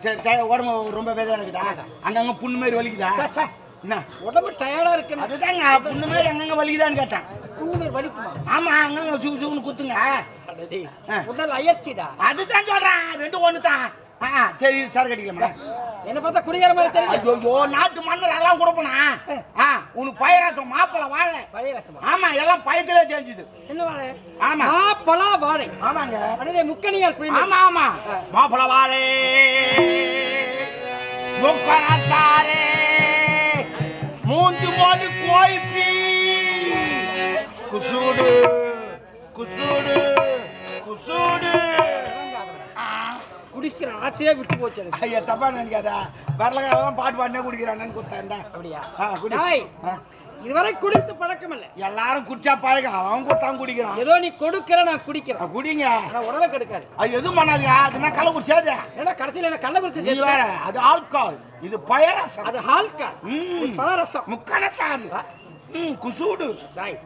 சரி டய- உடம்பு ரொம்ப வேதா இருக்குதா? அங்கங்க புண்ணு மாதிரி வலிக்குதா. என்ன? உடம்பு டயர்டா இருக்கு அதுதாங்க புண்ணு மாதிரி அங்கங்க வலிக்குதான்னு கேட்டேன். தூங்கி வலிக்குமா? ஆமா அங்கங்க சுகு சுகுன்னு குத்துங்க. உடல் அயற்சிடா அதுதான் சொல்றேன் ரெண்டு ஒண்ணு தான் ஆ சரி சார் கட்டிக்கலாமா? என்ன பார்த்தா குடிகார மாதிரி தெரியுது. ஐயோ நாட்டு மன்னர் அதெல்லாம் கொடுப்பனா ஆ. உனக்கு பயிராசம் மாப்பிளை வாழை. கஷ்டமா ஆமா எல்லாம் பயத்திலே செஞ்சுது. என்ன வாழை? ஆமா. மாப்பழா வாழை. ஆமாங்க. அடடே முக்கணியால் ஆமா ஆமா. மாப்பிளை வாழை. முக்கரசாரே மூந்து மோதி கோய்பி குசூடு குசூடு குசூடு. ஆ. குடிக்கிற ஆச்சையே விட்டு போச்சு எனக்கு. ஐயா தப்பா நினைக்காத. வரலகாரெல்லாம் பாட்டு பாடினே குடிக்கிறானு குத்தா அப்படியா? ஆ, குடி. இதுவரை குடித்து பழக்கம் இல்ல எல்லாரும் குடிச்சா பழகம் அவன் குத்தான் குடிக்கிறான். ஏதோ நீ கொடுக்கிற நான் குடிக்கிறேன். குடிங்க. உடலை கெடுக்காது. அது எதுவும் பண்ணாதீங்க. அதுனா கள்ள குடிச்சாது ஏன்னா கடைசியில என்ன கள்ள குடிச்சு வேற அது ஆல்கால் இது பயரசம். அது ஹால்கா ம். பழரசம். முக்கன சாறு ம் குசூடு. டாய்